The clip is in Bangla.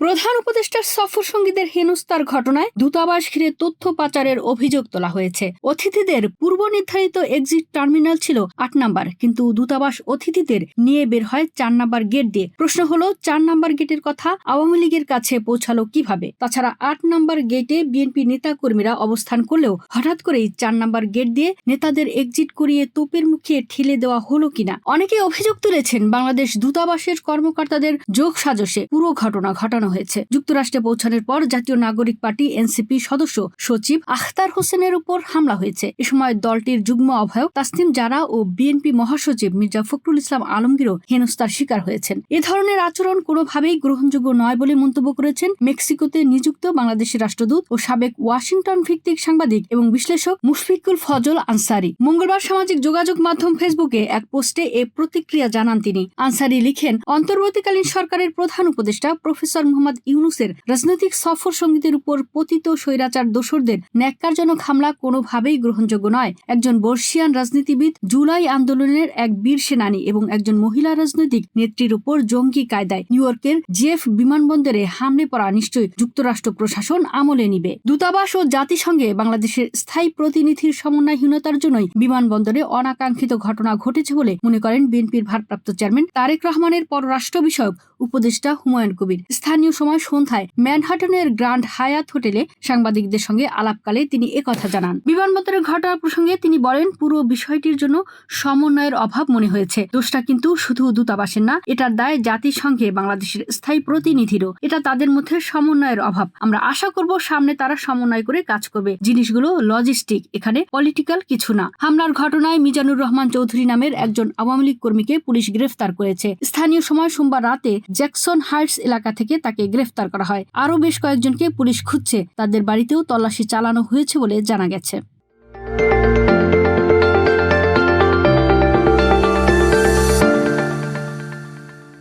প্রধান উপদেষ্টার সফর সঙ্গীদের হেনস্তার ঘটনায় দূতাবাস ঘিরে তথ্য পাচারের অভিযোগ তোলা হয়েছে। অতিথিদের পূর্ব নির্ধারিত এক্সিট টার্মিনাল ছিল আট নাম্বার, কিন্তু দূতাবাস অতিথিদের নিয়ে বের হয় চার নাম্বার গেট দিয়ে। প্রশ্ন হলো, চার নাম্বার গেটের কথা আওয়ামী লীগের কাছে পৌঁছালো কীভাবে? তাছাড়া আট নাম্বার গেটে বিএনপি নেতা কর্মীরা অবস্থান করলেও হঠাৎ করেই চার নাম্বার গেট দিয়ে নেতাদের এক্সিট করিয়ে তোপের মুখে ঠেলে দেওয়া হলো কিনা? অনেকে অভিযোগ তুলেছেন, বাংলাদেশ দূতাবাসের কর্মকর্তাদের যোগ সাজসে পুরো ঘটনা ঘটানো হয়েছে। যুক্তরাষ্ট্রে পৌঁছানোর পর জাতীয় নাগরিক পার্টি, এনসিপি সদস্য সচিব আখতার হোসেনের উপর হামলা হয়েছে। এ সময় দলটির যুগ্ম আহ্বায়ক তাসনিম জারা ও বিএনপি মহাসচিব মির্জা ফখরুল ইসলাম আলমগীরও হেনস্তার শিকার হয়েছেন। এ ধরনের আচরণ কোনোভাবেই গ্রহণযোগ্য নয় বলে মন্তব্য করেছেন মেক্সিকোতে নিযুক্ত বাংলাদেশের রাষ্ট্রদূত ও সাবেক ওয়াশিংটন ভিত্তিক সাংবাদিক এবং বিশ্লেষক মুশফিকুল ফজল আনসারি। মঙ্গলবার সামাজিক যোগাযোগ মাধ্যম ফেসবুকে এক পোস্টে এ প্রতিক্রিয়া জানান তিনি। আনসারি লিখেন, অন্তর্বর্তীকালীন সরকারের প্রধান উপদেষ্টা প্রফেসর মোহাম্মদ ইউনুসের রাজনৈতিক সফর সঙ্গীদের উপর পতিত স্বৈরাচার দোসরদের ন্যাক্কারজনক হামলা কোনোভাবেই গ্রহণযোগ্য নয়। একজন বর্ষিয়ান রাজনীতিবিদ জুলাই আন্দোলনের এক বীর সেনানী এবং একজন মহিলা রাজনৈতিক নেত্রীর উপর জঙ্গি কায়দায় নিউ ইয়র্কের জেফ বিমানবন্দরে হামলে পড়া নিশ্চয়ই যুক্তরাষ্ট্র প্রশাসন আমলে নিবে। দূতাবাস ও জাতিসংঘে বাংলাদেশের স্থায়ী প্রতিনিধির সমন্বয়হীনতার জন্যই বিমানবন্দরে অনাকাঙ্ক্ষিত ঘটনা ঘটেছে বলে মনে করেন বিএনপির ভারপ্রাপ্ত চেয়ারম্যান তারেক রহমানের পররাষ্ট্র বিষয়ক উপদেষ্টা হুমায়ুন কবির। স্থানীয় সময় সন্ধ্যায় ম্যানহাটনের গ্র্যান্ড হায়াত হোটেলে সাংবাদিকদের সঙ্গে আলাপকালে তিনি একথা জানান। বিমানবন্দরের ঘটনা প্রসঙ্গে তিনি বলেন, পুরো বিষয়টির জন্য সমন্বয়ের অভাব মনে হয়েছে। দোষটা কিন্তু শুধু দূতাবাসের না, এটার দায় জাতিসংঘে বাংলাদেশের স্থায়ী প্রতিনিধিরও। এটা তাদের মধ্যে সমন্বয়ের অভাব। আমরা আশা করব সামনে তারা সমন্বয় করে কাজ করবে। জিনিসগুলো লজিস্টিক, এখানে পলিটিক্যাল কিছু না। হামলার ঘটনায় মিজানুর রহমান চৌধুরী নামের একজন আওয়ামী লীগ কর্মীকে পুলিশ গ্রেফতার করেছে। স্থানীয় সময় সোমবার রাতে জ্যাকসন হার্টস এলাকা থেকে তাকে গ্রেফতার করা হয়। আরও বেশ কয়েকজনকে পুলিশ খুঁজছে। তাদের বাড়িতেও তল্লাশি চালানো হয়েছে বলে জানা গেছে।